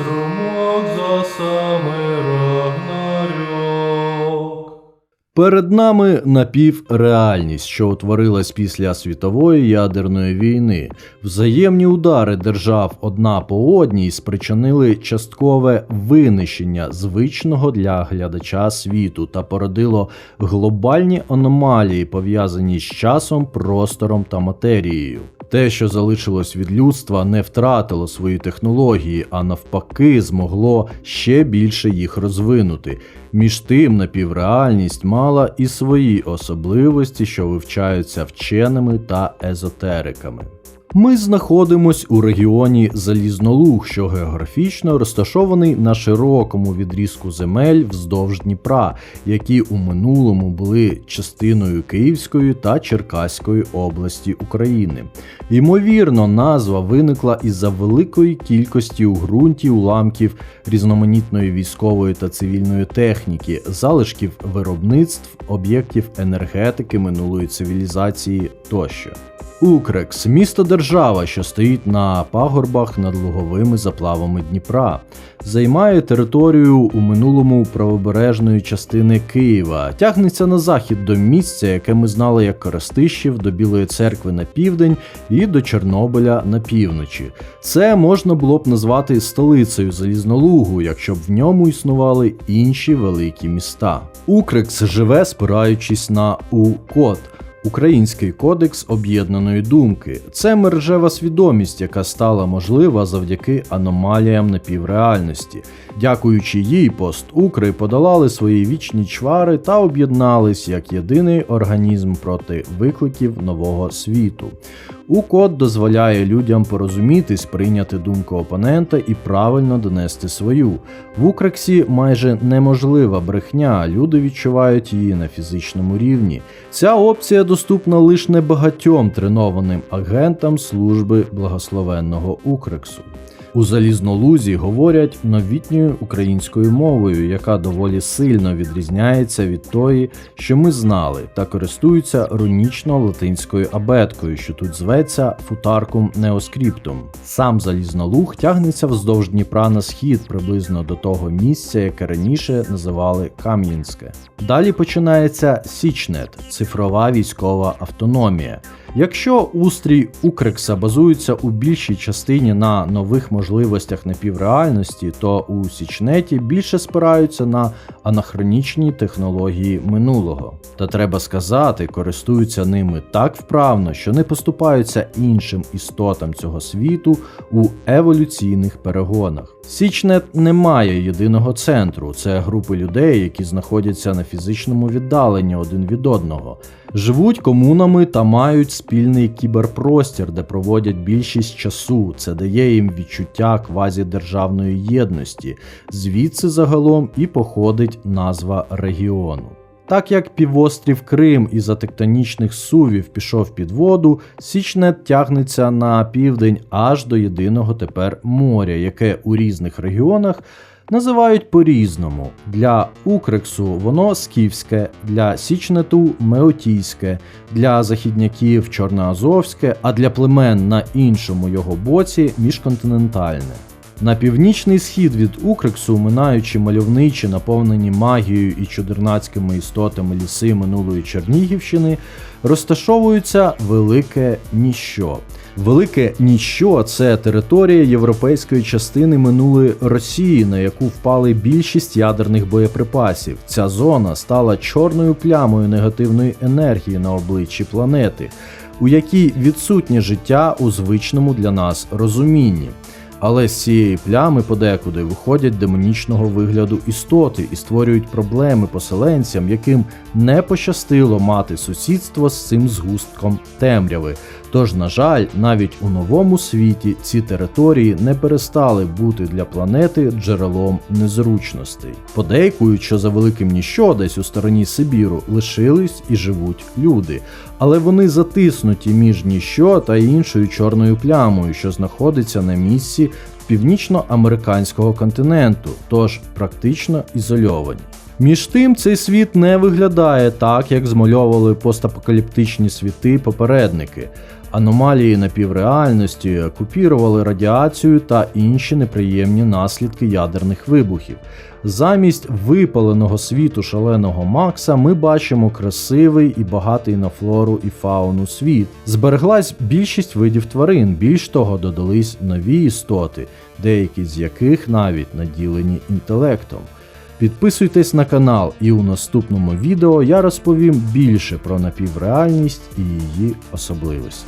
струмок за самий Рагнарьок. Перед нами напівреальність, що утворилась після світової ядерної війни. Взаємні удари держав одна по одній спричинили часткове винищення звичного для глядача світу та породило глобальні аномалії, пов'язані з часом, простором та матерією. Те, що залишилось від людства, не втратило свої технології, а навпаки, змогло ще більше їх розвинути. Між тим, напівреальність мала і свої особливості, що вивчаються вченими та езотериками. Ми знаходимось у регіоні Залізнолуг, що географічно розташований на широкому відрізку земель вздовж Дніпра, які у минулому були частиною Київської та Черкаської області України. Ймовірно, назва виникла із-за великої кількості у ґрунті уламків різноманітної військової та цивільної техніки, залишків виробництв, об'єктів енергетики минулої цивілізації тощо. Укрекс місто держава, що стоїть на пагорбах над луговими заплавами Дніпра, займає територію у минулому правобережної частини Києва, тягнеться на захід до місця, яке ми знали як Коростищів, до Білої церкви на південь і до Чорнобиля на півночі. Це можна було б назвати столицею Залізнолугу, якщо б в ньому існували інші великі міста. Укрекс живе, спираючись на УКОД. Український кодекс об'єднаної думки це мережева свідомість, яка стала можлива завдяки аномаліям напівреальності. Дякуючи їй, пост-Укри подолали свої вічні чвари та об'єднались як єдиний організм проти викликів нового світу. УКОД дозволяє людям порозумітись, прийняти думку опонента і правильно донести свою. В Укрексі майже неможлива брехня, люди відчувають її на фізичному рівні. Ця опція доступна лише небагатьом тренованим агентам служби благословенного Укрексу. У залізнолузі говорять новітньою українською мовою, яка доволі сильно відрізняється від тої, що ми знали, та користуються рунічно-латинською абеткою, що тут зветься футаркум неоскриптум. Сам залізнолуг тягнеться вздовж Дніпра на схід, приблизно до того місця, яке раніше називали Кам'янське. Далі починається Січнет цифрова військова автономія. Якщо устрій Укрекса базується у більшій частині на нових можливостях напівреальності, то у Січнеті більше спираються на анахронічні технології минулого. Та треба сказати, користуються ними так вправно, що не поступаються іншим істотам цього світу у еволюційних перегонах. Січнет не має єдиного центру, це групи людей, які знаходяться на фізичному віддаленні один від одного, живуть комунами та мають спільний кіберпростір, де проводять більшість часу. Це дає їм відчуття квазідержавної єдності, звідси загалом і походить назва регіону. Так як півострів Крим із-за тектонічних сувів пішов під воду, Січнет тягнеться на південь аж до єдиного тепер моря, яке у різних регіонах називають по-різному. Для Укрексу воно скіфське, для Січнету меотійське, для західняків чорноазовське, а для племен на іншому його боці міжконтинентальне. На північний схід від Укрексу, минаючи мальовничі, наповнені магією і чудернацькими істотами ліси минулої Чернігівщини, розташовується Велике Ніщо. Велике Ніщо це територія європейської частини минулої Росії, на яку впали більшість ядерних боєприпасів. Ця зона стала чорною плямою негативної енергії на обличчі планети, у якій відсутнє життя у звичному для нас розумінні. Але з цієї плями подекуди виходять демонічного вигляду істоти і створюють проблеми поселенцям, яким не пощастило мати сусідство з цим згустком темряви. Тож, на жаль, навіть у новому світі ці території не перестали бути для планети джерелом незручностей. Подейкують, що за великим ніщо десь у стороні Сибіру лишились і живуть люди, але вони затиснуті між ніщо та іншою чорною плямою, що знаходиться на місці північноамериканського континенту, тож практично ізольовані. Між тим, цей світ не виглядає так, як змальовували постапокаліптичні світи попередники. Аномалії напівреальності купірували радіацію та інші неприємні наслідки ядерних вибухів. Замість випаленого світу шаленого Макса ми бачимо красивий і багатий на флору і фауну світ. Збереглась більшість видів тварин, більш того, додались нові істоти, деякі з яких навіть наділені інтелектом. Підписуйтесь на канал, і у наступному відео я розповім більше про напівреальність і її особливості.